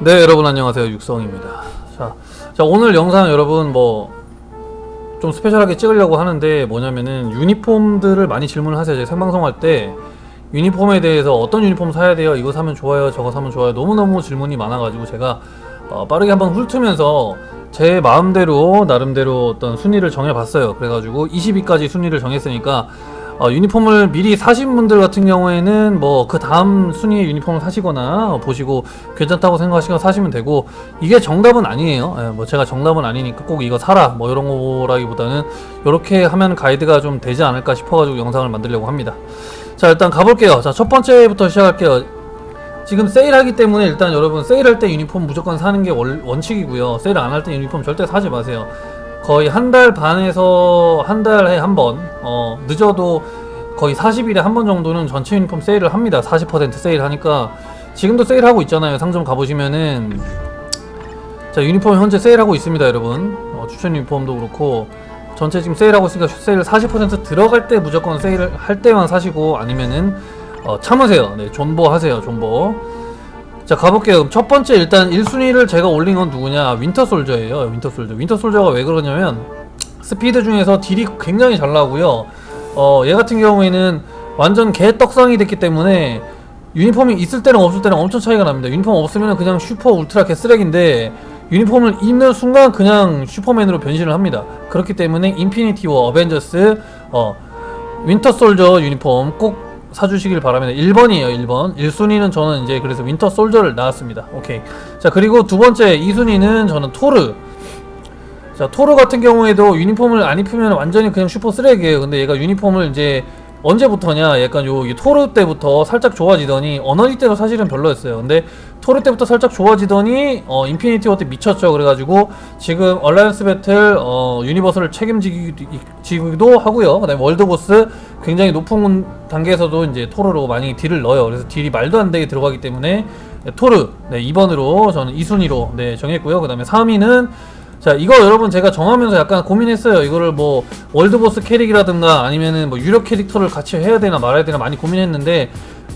네 여러분 안녕하세요. 육성입니다. 자, 자 오늘 영상 여러분 뭐 좀 스페셜하게 찍으려고 하는데 뭐냐면은 유니폼들을 많이 질문을 하세요. 제가 생방송 할 때 유니폼에 대해서 어떤 유니폼 사야 돼요? 이거 사면 좋아요? 저거 사면 좋아요? 너무너무 질문이 많아가지고 제가 어, 빠르게 한번 훑으면서 제 마음대로 나름대로 어떤 순위를 정해봤어요. 그래가지고 20위까지 순위를 정했으니까 어, 유니폼을 미리 사신 분들 같은 경우에는 뭐 그 다음 순위의 유니폼을 사시거나 보시고 괜찮다고 생각하시면 사시면 되고 이게 정답은 아니에요. 예, 뭐 제가 정답은 아니니까 꼭 이거 사라 뭐 이런 거라기보다는 이렇게 하면 가이드가 좀 되지 않을까 싶어가지고 영상을 만들려고 합니다. 자 일단 가볼게요. 자 첫 번째부터 시작할게요. 지금 세일하기 때문에 일단 여러분 세일할 때 유니폼 무조건 사는 게 원, 원칙이고요. 세일 안 할 때 유니폼 절대 사지 마세요. 거의 한 달 반에서 한 달에 한 번, 어, 늦어도 거의 40일에 한 번 정도는 전체 유니폼 세일을 합니다. 40% 세일 하니까 지금도 세일하고 있잖아요. 상점 가보시면은 자 유니폼 현재 세일하고 있습니다, 여러분. 어, 추천 유니폼도 그렇고 전체 지금 세일하고 있으니까 세일 40% 들어갈 때 무조건 세일을 할 때만 사시고 아니면은 어, 참으세요. 네, 존버 하세요, 존버. 자 가볼게요. 첫 번째 일단 1순위를 제가 올린 건 누구냐? 윈터 솔저예요. 윈터 솔저. 윈터 솔저가 왜 그러냐면 스피드 중에서 딜이 굉장히 잘 나오고요. 어, 얘 같은 경우에는 완전 개떡상이 됐기 때문에 유니폼이 있을 때랑 없을 때랑 엄청 차이가 납니다. 유니폼 없으면 그냥 슈퍼 울트라 개 쓰레기인데 유니폼을 입는 순간 그냥 슈퍼맨으로 변신을 합니다. 그렇기 때문에 인피니티 워 어벤져스 어, 윈터 솔저 유니폼 꼭 사주시길 바랍니다. 1번이에요, 1번. 1순위는 저는 이제 그래서 윈터 솔저를 나왔습니다. 오케이. 자, 그리고 두 번째 2순위는 저는 토르. 자, 토르 같은 경우에도 유니폼을 안 입으면 완전히 그냥 슈퍼 쓰레기예요. 근데 얘가 유니폼을 이제 언제부터냐? 약간 요, 이 토르 때부터 살짝 좋아지더니 어너지 때도 사실은 별로였어요. 근데 토르 때부터 살짝 좋아지더니 어, 인피니티 워때 미쳤죠. 그래가지고 지금 얼라이언스 배틀 어, 유니버스를 책임지기도 하고요. 그다음에 월드보스 굉장히 높은 단계에서도 이제 토르로 많이 딜을 넣어요. 그래서 딜이 말도 안 되게 들어가기 때문에 네, 토르 네, 2번으로 저는 2순위로 네, 정했고요. 그 다음에 3위는 자 이거 여러분 제가 정하면서 약간 고민했어요. 이거를 뭐 월드보스 캐릭이라든가 아니면은 뭐 유력 캐릭터를 같이 해야 되나 말아야 되나 많이 고민했는데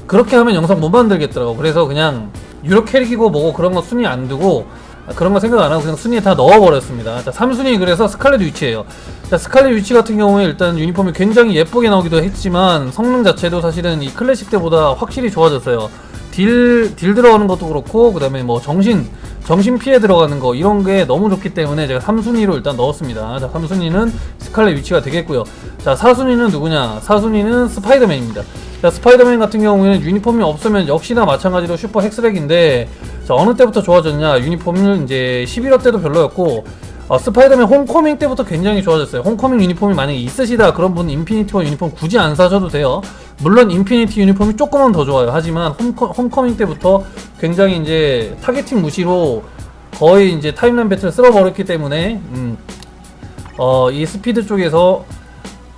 그렇게 하면 영상 못 만들겠더라고. 그래서 그냥 유력 캐릭이고 뭐고 그런 거 순위 안 두고 아, 그런 거 생각 안 하고 그냥 순위에 다 넣어버렸습니다. 자 3순위 그래서 스칼렛 위치예요. 자 스칼렛 위치 같은 경우에 일단 유니폼이 굉장히 예쁘게 나오기도 했지만 성능 자체도 사실은 이 클래식 때보다 확실히 좋아졌어요 딜, 딜 들어가는 것도 그렇고 그 다음에 뭐 정신 정신 피해 들어가는 거 이런 게 너무 좋기 때문에 제가 3순위로 일단 넣었습니다. 자, 3순위는 스칼렛 위치가 되겠고요. 자, 4순위는 누구냐? 4순위는 스파이더맨입니다. 자, 스파이더맨 같은 경우에는 유니폼이 없으면 역시나 마찬가지로 슈퍼 핵스렉인데 자, 어느 때부터 좋아졌냐? 유니폼을 이제 11화 때도 별로였고 어, 스파이더맨 홈커밍 때부터 굉장히 좋아졌어요. 홈커밍 유니폼이 만약에 있으시다 그런 분 인피니티 워 유니폼 굳이 안 사셔도 돼요. 물론 인피니티 유니폼이 조금은 더 좋아요. 하지만 홈커, 홈커 밍 때부터 굉장히 이제 타겟팅 무시로 거의 이제 타임라인 배틀을 쓸어버렸기 때문에 음, 어, 이 스피드 쪽에서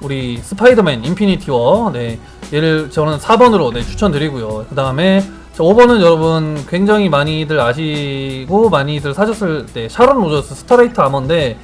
우리 스파이더맨 인피니티 워 네, 얘를 저는 4번으로 네, 추천드리고요. 그 다음에 5번은 여러분 굉장히 많이들 아시고 많이들 사셨을 때 샤론 로저스 스타레이트 아머인데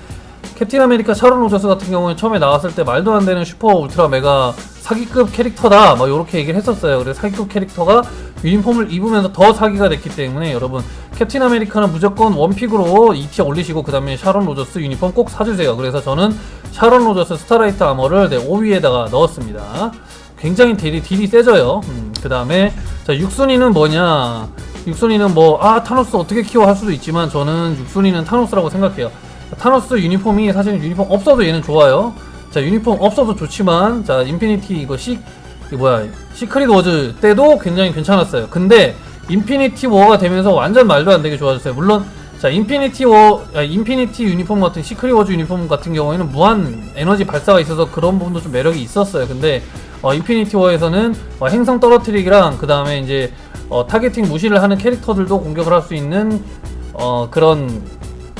캡틴 아메리카 샤론 로저스 같은 경우에 처음에 나왔을 때 말도 안 되는 슈퍼 울트라 메가 사기급 캐릭터다 막 이렇게 얘기를 했었어요. 그래서 사기급 캐릭터가 유니폼을 입으면서 더 사기가 됐기 때문에 여러분 캡틴 아메리카는 무조건 원픽으로 2티 올리시고 그 다음에 샤론 로저스 유니폼 꼭 사주세요. 그래서 저는 샤론 로저스 스타라이트 아머를 네, 5위에다가 넣었습니다. 굉장히 딜이, 딜이 세져요. 음, 그 다음에 자 6순위는 뭐냐 6순위는 뭐 아 타노스 어떻게 키워 할 수도 있지만 저는 6순위는 타노스라고 생각해요. 타노스 유니폼이 사실 유니폼 없어도 얘는 좋아요. 자 유니폼 없어도 좋지만 자 인피니티 이거 시이 뭐야 시크릿 워즈 때도 굉장히 괜찮았어요. 근데 인피니티 워가 되면서 완전 말도 안 되게 좋아졌어요. 물론 자 인피니티 워 아, 인피니티 유니폼 같은 시크릿 워즈 유니폼 같은 경우에는 무한 에너지 발사가 있어서 그런 부분도 좀 매력이 있었어요. 근데 어, 인피니티 워에서는 어, 행성 떨어뜨리기랑 그 다음에 이제 어, 타겟팅 무시를 하는 캐릭터들도 공격을 할 수 있는 어, 그런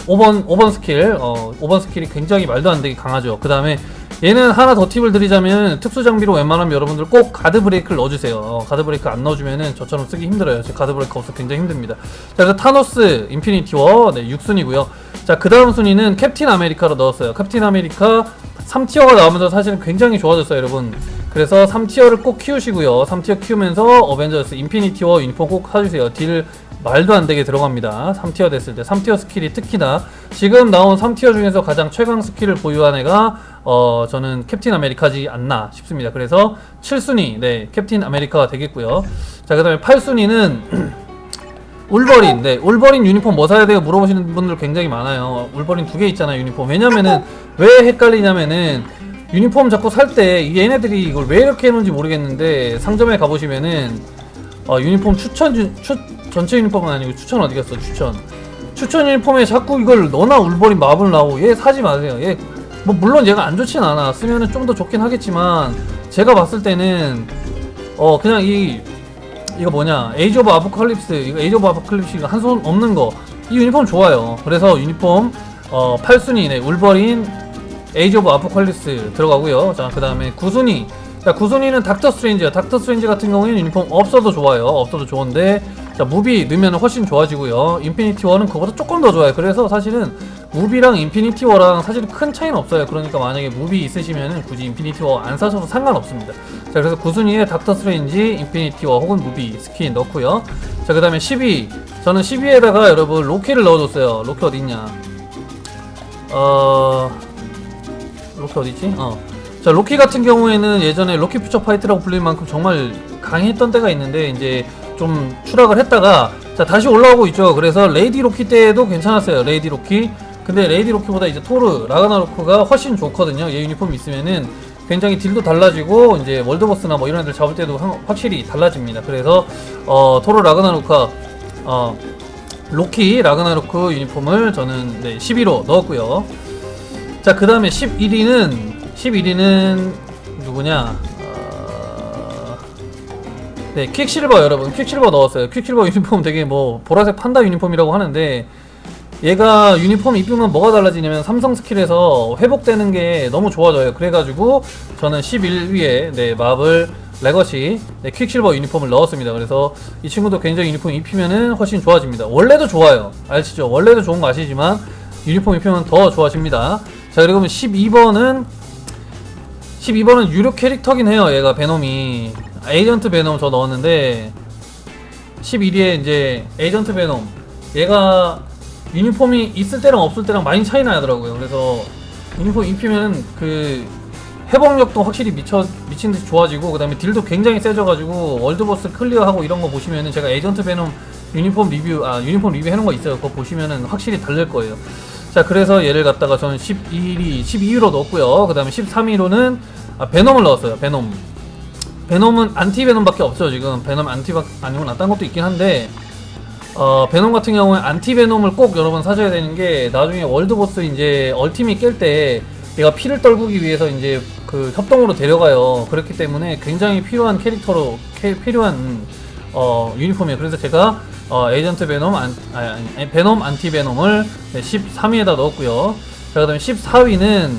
5번 5번 스킬 어 5번 스킬이 굉장히 말도 안 되게 강하죠. 그 다음에 얘는 하나 더 팁을 드리자면 특수 장비로 웬만하면 여러분들 꼭 가드 브레이크를 넣어주세요. 어, 가드 브레이크 안 넣어주면은 저처럼 쓰기 힘들어요. 제 가드 브레이크 없어 굉장히 힘듭니다. 자 그래서 타노스 인피니티 워 네, 6순위고요. 자 그 다음 순위는 캡틴 아메리카로 넣었어요. 캡틴 아메리카 3티어가 나오면서 사실은 굉장히 좋아졌어요, 여러분. 그래서 3티어를 꼭 키우시고요. 3티어 키우면서 어벤져스 인피니티 워 유니폼 꼭 사주세요. 딜 말도 안 되게 들어갑니다. 3티어 됐을 때 3티어 스킬이 특히나 지금 나온 3티어 중에서 가장 최강 스킬을 보유한 애가 어 저는 캡틴 아메리카지 않나 싶습니다. 그래서 7순위 네 캡틴 아메리카가 되겠고요. 자 그다음에 8순위는 울버린, 네, 울버린 유니폼 뭐 사야 돼요? 물어보시는 분들 굉장히 많아요. 울버린 두 개 있잖아요, 유니폼. 왜냐면은, 왜 헷갈리냐면은, 유니폼 자꾸 살 때, 얘네들이 이걸 왜 이렇게 해놓은지 모르겠는데, 상점에 가보시면은, 어, 유니폼 추천, 주, 추, 전체 유니폼은 아니고 추천 어디 갔어, 추천. 추천 유니폼에 자꾸 이걸 너나 울버린 마블 나오고, 얘 사지 마세요. 얘, 뭐, 물론 얘가 안 좋진 않아. 쓰면은 좀 더 좋긴 하겠지만, 제가 봤을 때는, 어, 그냥 이, 이거 뭐냐 에이지 오브 아포칼립스 이거 에이지 오브 아포칼립스 이거 한 손 없는 거 이 유니폼 좋아요 그래서 유니폼 어 8순위 네 울버린 에이지 오브 아포칼립스 들어가고요. 자 그 다음에 9순위 자 9순위는 닥터 스트레인지야. 닥터 스트레인지 같은 경우에는 유니폼 없어도 좋아요. 없어도 좋은데 자 무비 넣으면 훨씬 좋아지고요. 인피니티 워는 그거보다 조금 더 좋아요. 그래서 사실은 무비랑 인피니티 워랑 사실 큰 차이는 없어요. 그러니까 만약에 무비 있으시면은 굳이 인피니티 워 안 사셔도 상관없습니다. 자 그래서 9순위에 닥터 스트레인지 인피니티 워 혹은 무비 스킨 넣고요. 자 그 다음에 12 저는 12에다가 여러분 로키를 넣어줬어요. 로키 어딨냐? 어... 로키 어디있지? 어. 자, 로키 같은 경우에는 예전에 로키 퓨처 파이트라고 불릴 만큼 정말 강했던 때가 있는데 이제 좀 추락을 했다가 자, 다시 올라오고 있죠. 그래서 레이디 로키 때도 괜찮았어요. 레이디 로키. 근데 레이디 로키보다 이제 토르, 라그나로크가 훨씬 좋거든요. 얘 유니폼 있으면은 굉장히 딜도 달라지고 이제 월드버스나 뭐 이런 애들 잡을 때도 확- 확실히 달라집니다. 그래서 어, 토르 라그나로크가 어, 로키 라그나로크 유니폼을 저는 네, 11호 넣었고요. 자, 그 다음에 11위는, 11위는 누구냐? 어... 네, 퀵실버 여러분. 퀵실버 넣었어요. 퀵실버 유니폼 되게 뭐, 보라색 판다 유니폼이라고 하는데, 얘가 유니폼 입으면 뭐가 달라지냐면 삼성 스킬에서 회복되는 게 너무 좋아져요. 그래가지고 저는 11위에 네, 마블 레거시 네, 퀵실버 유니폼을 넣었습니다. 그래서 이 친구도 굉장히 유니폼 입히면은 훨씬 좋아집니다. 원래도 좋아요. 아시죠? 원래도 좋은 거 아시지만 유니폼 입히면 더 좋아집니다. 자, 그리고 12번은 12번은 유료 캐릭터긴 해요. 얘가 베놈이 에이전트 베놈 저 넣었는데 11위에 이제 에이전트 베놈 얘가 유니폼이 있을 때랑 없을 때랑 많이 차이 나더라고요. 그래서 유니폼 입히면 그 회복력도 확실히 미쳐 미친 듯이 좋아지고 그 다음에 딜도 굉장히 세져가지고 월드버스 클리어하고 이런 거 보시면은 제가 에이전트 베놈 유니폼 리뷰 아 유니폼 리뷰 해놓은 거 있어요. 그거 보시면은 확실히 다를 거예요. 자 그래서 얘를 갖다가 저는 11위 12위로 넣었고요. 그 다음에 13위로는 아, 베놈을 넣었어요. 베놈. 베놈은 안티 베놈밖에 없죠 지금 베놈 안티 아니면 딴 것도 있긴 한데 어, 베놈 같은 경우에 안티 베놈을 꼭 여러분 사셔야 되는 게 나중에 월드보스 이제 얼티밋 깰 때 얘가 피를 떨구기 위해서 이제 그 협동으로 데려가요. 그렇기 때문에 굉장히 필요한 캐릭터로 캐- 필요한 어, 유니폼이에요. 그래서 제가 어, 에이전트 베놈 안, 아니, 아니, 아니, 베놈 안티 베놈을 13위에다 넣었고요. 자, 그다음에 14위는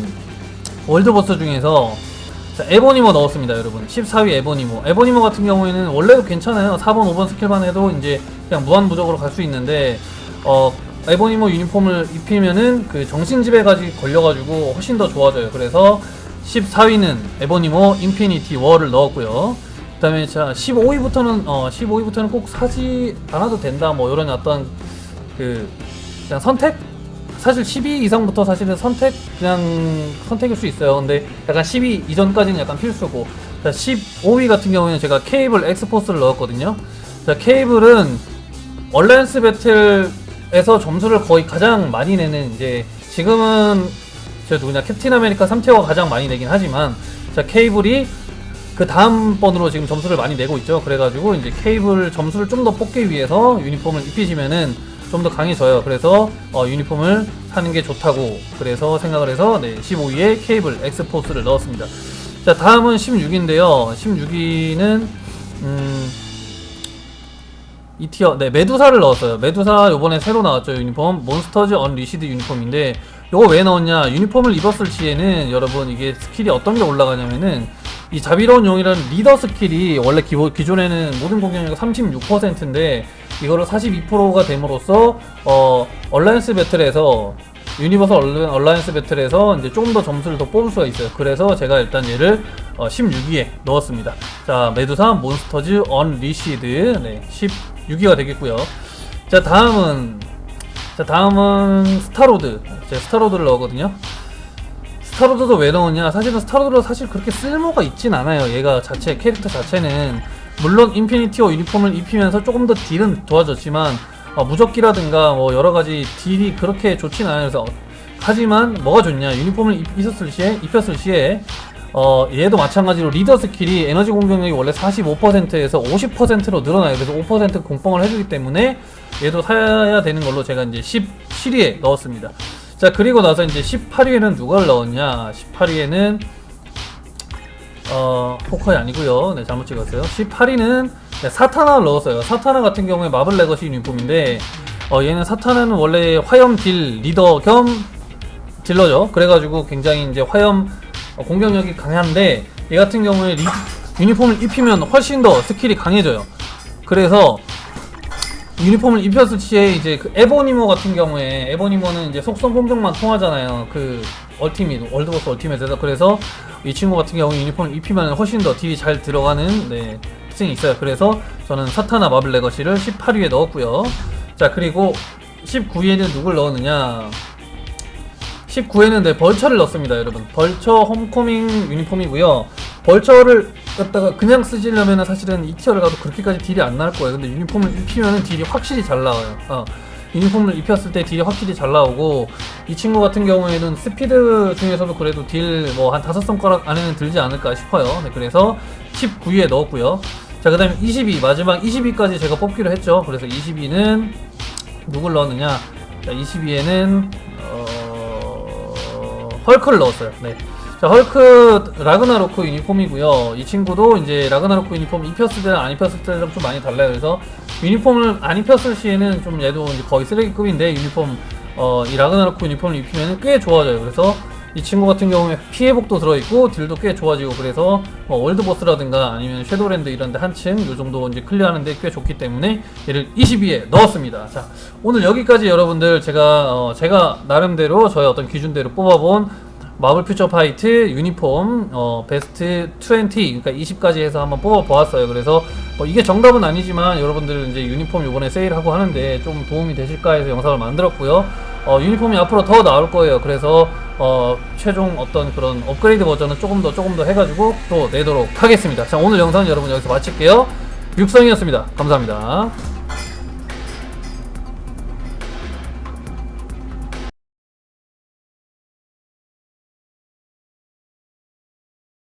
월드보스 중에서 자, 에보니모 넣었습니다, 여러분. 14위 에보니모. 에보니모 같은 경우에는 원래도 괜찮아요. 4번, 5번 스킬만 해도 이제 그냥 무한무적으로 갈 수 있는데, 어, 에보니모 유니폼을 입히면은 그 정신지배까지 걸려가지고 훨씬 더 좋아져요. 그래서 14위는 에보니모 인피니티 워를 넣었고요. 그 다음에 자, 15위부터는, 어, 15위부터는 꼭 사지 않아도 된다, 뭐, 이런 어떤 그, 그냥 선택? 사실 12 이상부터 사실은 선택 그냥 선택일 수 있어요. 근데 약간 12 이전까지는 약간 필수고. 자, 15위 같은 경우에는 제가 케이블 엑스포스를 넣었거든요. 자, 케이블은 얼라이언스 배틀에서 점수를 거의 가장 많이 내는 이제 지금은 저 누구냐 캡틴 아메리카 3티어가 가장 많이 내긴 하지만 자, 케이블이 그 다음 번으로 지금 점수를 많이 내고 있죠. 그래가지고 이제 케이블 점수를 좀 더 뽑기 위해서 유니폼을 입히시면은 좀 더 강해져요. 그래서 어, 유니폼을 사는 게 좋다고 그래서 생각을 해서 네, 15위에 케이블 엑스포스를 넣었습니다. 자 다음은 16위인데요. 16위는 음, 이 티어 네 메두사를 넣었어요. 메두사 요번에 새로 나왔죠 유니폼 몬스터즈 언리시드 유니폼인데 요거 왜 넣었냐 유니폼을 입었을 시에는 여러분 이게 스킬이 어떤 게 올라가냐면은 이 자비로운 용이라는 리더 스킬이 원래 기본 기존에는 모든 공격력이 36%인데 이거를 42%가 됨으로써 어 얼라이언스 배틀에서 유니버설 얼라- 얼라이언스 배틀에서 이제 조금 더 점수를 더 뽑을 수가 있어요. 그래서 제가 일단 얘를 어, 16위에 넣었습니다. 자, 메두사 몬스터즈 언리시드 네, 16위가 되겠고요. 자, 다음은 자, 다음은 스타로드. 제가 스타로드를 넣었거든요. 스타로드도 왜 넣었냐? 사실은 스타로드도 사실 그렇게 쓸모가 있진 않아요. 얘가 자체 캐릭터 자체는 물론 인피니티어 유니폼을 입히면서 조금 더 딜은 좋아졌지만 어, 무적기라든가 뭐 여러 가지 딜이 그렇게 좋진 않아요. 그래서 어, 하지만 뭐가 좋냐? 유니폼을 입, 입었을 시에 입혔을 시에 어 얘도 마찬가지로 리더 스킬이 에너지 공격력이 원래 45%에서 50%로 늘어나요. 그래서 5% 공방을 해주기 때문에 얘도 사야 되는 걸로 제가 이제 17위에 넣었습니다. 자 그리고 나서 이제 18위에는 누가를 넣었냐? 18위에는 어 포커이 아니고요. 네 잘못 찍었어요. 18위는 사타나를 넣었어요. 사타나 같은 경우에 마블 레거시 유니폼인데 어 얘는 사타나는 원래 화염 딜 리더 겸 딜러죠. 그래가지고 굉장히 이제 화염 어, 공격력이 강한데 얘 같은 경우에 리, 유니폼을 입히면 훨씬 더 스킬이 강해져요. 그래서 유니폼을 입혔을 시에 이제 그 에보니모 같은 경우에 에보니모는 이제 속성 공격만 통하잖아요. 그 얼티밋 월드버스 얼티밋에서 그래서 이 친구 같은 경우 유니폼을 입히면 훨씬 더 딜이 잘 들어가는 네, 특징이 있어요. 그래서 저는 사타나 마블 레거시를 18위에 넣었고요. 자 그리고 19위에는 누굴 넣었느냐? 19회는 네, 벌처를 넣습니다, 여러분. 벌처 홈코밍 유니폼이고요. 벌처를 갖다가 그냥 쓰시려면 사실은 2티어를 가도 그렇게까지 딜이 안 나올 거예요. 근데 유니폼을 입히면 딜이 확실히 잘 나와요. 어, 유니폼을 입혔을 때 딜이 확실히 잘 나오고 이 친구 같은 경우에는 스피드 중에서도 그래도 딜 뭐 한 다섯 손가락 안에는 들지 않을까 싶어요. 네, 그래서 19위에 넣었고요. 자, 그 다음에 22, 마지막 22까지 제가 뽑기로 했죠. 그래서 22는 누굴 넣었느냐? 자, 22에는 어... 헐크를 넣었어요. 네. 자, 헐크 라그나로크 유니폼이고요. 이 친구도 이제 라그나로크 유니폼 입혔을 때랑 안 입혔을 때랑 좀 많이 달라요. 그래서 유니폼을 안 입혔을 시에는 좀 얘도 이제 거의 쓰레기급인데 유니폼 어, 이 라그나로크 유니폼을 입히면 꽤 좋아져요. 그래서 이 친구 같은 경우에 피해복도 들어있고 딜도 꽤 좋아지고 그래서 뭐 월드보스라든가 아니면 섀도우랜드 이런데 한층 요 정도 이제 클리어하는데 꽤 좋기 때문에 얘를 22에 넣었습니다. 자 오늘 여기까지 여러분들 제가 어, 제가 나름대로 저의 어떤 기준대로 뽑아본 마블 퓨처 파이트 유니폼 어, 베스트 20 그러니까 20까지 해서 한번 뽑아 보았어요. 그래서 뭐 이게 정답은 아니지만 여러분들 이제 유니폼 요번에 세일하고 하는데 좀 도움이 되실까 해서 영상을 만들었고요. 어, 유니폼이 앞으로 더 나올 거예요. 그래서 어, 최종 어떤 그런 업그레이드 버전은 조금 더 조금 더 해가지고 또 내도록 하겠습니다. 자 오늘 영상은 여러분 여기서 마칠게요. 육성이었습니다. 감사합니다.